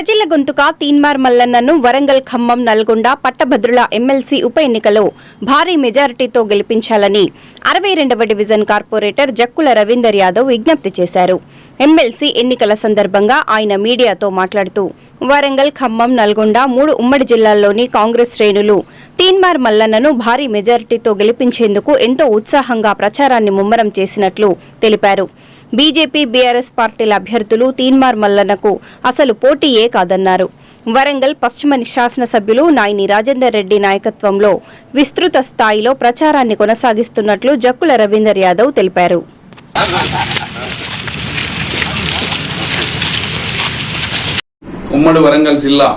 ప్రజల గొంతుక తీన్మార్ మల్లన్నను వరంగల్ ఖమ్మం నల్గొండ పట్టభద్రుల ఎమ్మెల్సీ ఉప ఎన్నికలో భారీ మెజారిటీతో గెలిపించాలని అరవై రెండవ డివిజన్ కార్పొరేటర్ జక్కుల రవీందర్ యాదవ్ విజ్ఞప్తి చేశారు. ఎమ్మెల్సీ ఎన్నికల సందర్భంగా ఆయన మీడియాతో మాట్లాడుతూ వరంగల్ ఖమ్మం నల్గొండ మూడు ఉమ్మడి జిల్లాల్లోని కాంగ్రెస్ శ్రేణులు తీన్మార్ మల్లన్నను భారీ మెజారిటీతో గెలిపించేందుకు ఎంతో ఉత్సాహంగా ప్రచారాన్ని ముమ్మరం చేసినట్లు తెలిపారు. బీజేపీ బీఆర్ఎస్ పార్టీల అభ్యర్థులు తీన్మార్ మల్లన్నకు అసలు పోటీయే కాదన్నారు. వరంగల్ పశ్చిమ శాసనసభ్యులు నాయని రాజేందర్ రెడ్డి నాయకత్వంలో విస్తృత స్థాయిలో ప్రచారాన్ని కొనసాగిస్తున్నట్లు జక్కుల రవీందర్ యాదవ్ తెలిపారు. ఉమ్మడి వరంగల్ జిల్లా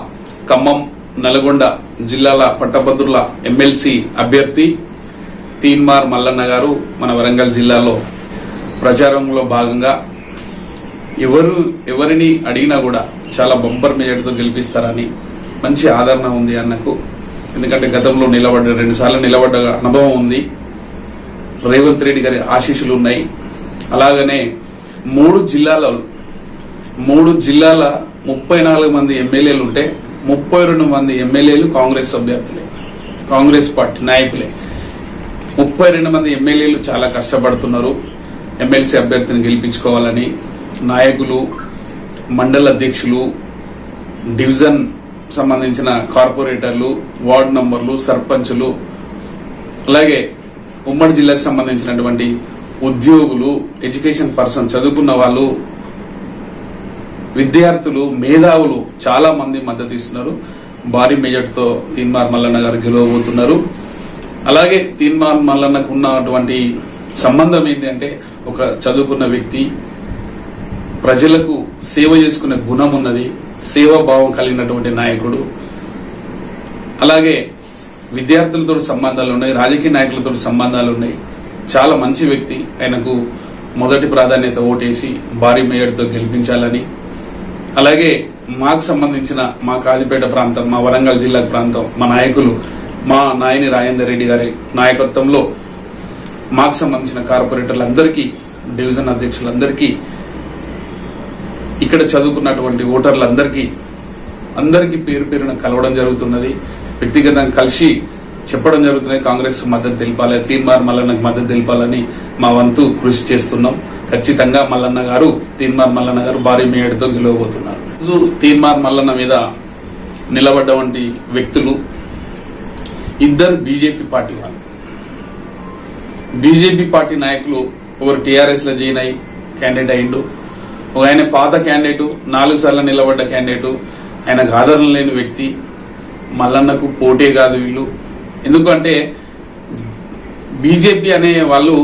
ఖమ్మం నల్గొండ జిల్లాల పట్టభద్రుల ఎమ్మెల్సీ అభ్యర్థి తీన్మార్ మల్లన్న గారు మన వరంగల్ జిల్లాలో ప్రచారంలో భాగంగా ఎవరు ఎవరిని అడిగినా కూడా చాలా బంపర్ మెజార్టీతో గెలిపిస్తారని మంచి ఆదరణ ఉంది అన్నకు. ఎందుకంటే గతంలో నిలబడ్డ రెండుసార్లు నిలబడ్డ అనుభవం ఉంది. రేవంత్ రెడ్డి గారి ఆశీస్సులు ఉన్నాయి. అలాగనే మూడు జిల్లాల మూడు జిల్లాల ముప్పై నాలుగు మంది ఎమ్మెల్యేలు ఉంటే ముప్పై రెండు మంది ఎమ్మెల్యేలు కాంగ్రెస్ అభ్యర్థులే కాంగ్రెస్ పార్టీ నాయకులే. ముప్పై రెండు మంది ఎమ్మెల్యేలు చాలా కష్టపడుతున్నారు. ఎమ్మెల్సీ అభ్యర్థిని గెలిపించుకోవాలని నాయకులు మండల అధ్యక్షులు డివిజన్ సంబంధించిన కార్పొరేటర్లు వార్డు నంబర్లు సర్పంచులు అలాగే ఉమ్మడి జిల్లాకు సంబంధించినటువంటి ఉద్యోగులు ఎడ్యుకేషన్ పర్సన్ చదువుకున్న వాళ్ళు విద్యార్థులు మేధావులు చాలా మంది మద్దతు ఇస్తున్నారు. భారీ మెజార్టీతో తీన్మార్ మల్లన్న గారు గెలవబోతున్నారు. అలాగే తీన్మార్ మల్లన్నకు ఉన్నటువంటి సంబంధం ఏంటంటే ఒక చదువుకున్న వ్యక్తి ప్రజలకు సేవ చేసుకునే గుణం ఉన్నది సేవాభావం కలిగినటువంటి నాయకుడు. అలాగే విద్యార్థులతో సంబంధాలు ఉన్నాయి రాజకీయ నాయకులతో సంబంధాలు ఉన్నాయి. చాలా మంచి వ్యక్తి ఆయనకు మొదటి ప్రాధాన్యత ఓటేసి భారీ మేయర్తో గెలిపించాలని. అలాగే మాకు సంబంధించిన మా కాజిపేట ప్రాంతం మా వరంగల్ జిల్లా ప్రాంతం మా నాయకులు మా నాయని రాజేందర్ రెడ్డి గారి నాయకత్వంలో మాకు సంబంధించిన కార్పొరేటర్లందరికీ డివిజన్ అధ్యక్షులందరికీ ఇక్కడ చదువుకున్నటువంటి ఓటర్లందరికీ అందరికీ పేరు పేరున కలవడం జరుగుతున్నది. వ్యక్తిగతంగా కలిసి చెప్పడం జరుగుతుంది కాంగ్రెస్ మద్దతు తెలిపాలి తీన్మార్ మల్లన్నకు మద్దతు తెలిపాలని మా వంతు కృషి చేస్తున్నాం. ఖచ్చితంగా మల్లన్న గారు తీన్మార్ మల్లన్న గారు భారీ మేయడితో గెలవబోతున్నారు. రోజు తీన్మార్ మల్లన్న మీద నిలబడ్డ వంటి వ్యక్తులు ఇద్దరు బీజేపీ పార్టీ వాళ్ళు. బీజేపీ పార్టీ నాయకులు ఒకరు టీఆర్ఎస్లో జాయిన్ అయ్యి క్యాండిడేట్ అయిండు ఒక ఆయన పాత క్యాండిడేట్ నాలుగు సార్లు నిలబడ్డ క్యాండిడేట్ ఆయనకు ఆదరణ లేని వ్యక్తి మల్లన్నకు పోటీ కాదు వీళ్ళు. ఎందుకంటే బీజేపీ అనే వాళ్ళు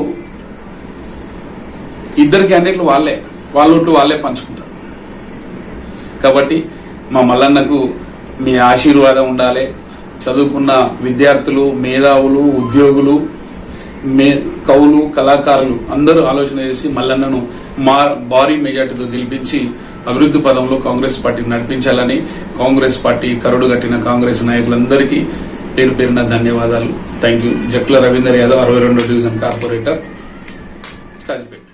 ఇద్దరు క్యాండిడేట్లు వాళ్ళే వాళ్ళ వాళ్ళే పంచుకుంటారు. కాబట్టి మా మల్లన్నకు మీ ఆశీర్వాదం ఉండాలి. చదువుకున్న విద్యార్థులు మేధావులు ఉద్యోగులు మే కవులు కళాకారులు అందరూ ఆలోచన చేసి మల్లన్నను మా భారీ మెజార్టీతో గెలిపించి అభివృద్ధి పదంలో కాంగ్రెస్ పార్టీని నడిపించాలని కాంగ్రెస్ పార్టీ కరుడు కట్టిన కాంగ్రెస్ నాయకులందరికీ పేరు పేరున ధన్యవాదాలు. థ్యాంక్ యూ జక్ల రవీందర్ యాదవ్ అరవై రెండో డివిజన్ కార్పొరేటర్. కాజీపేట.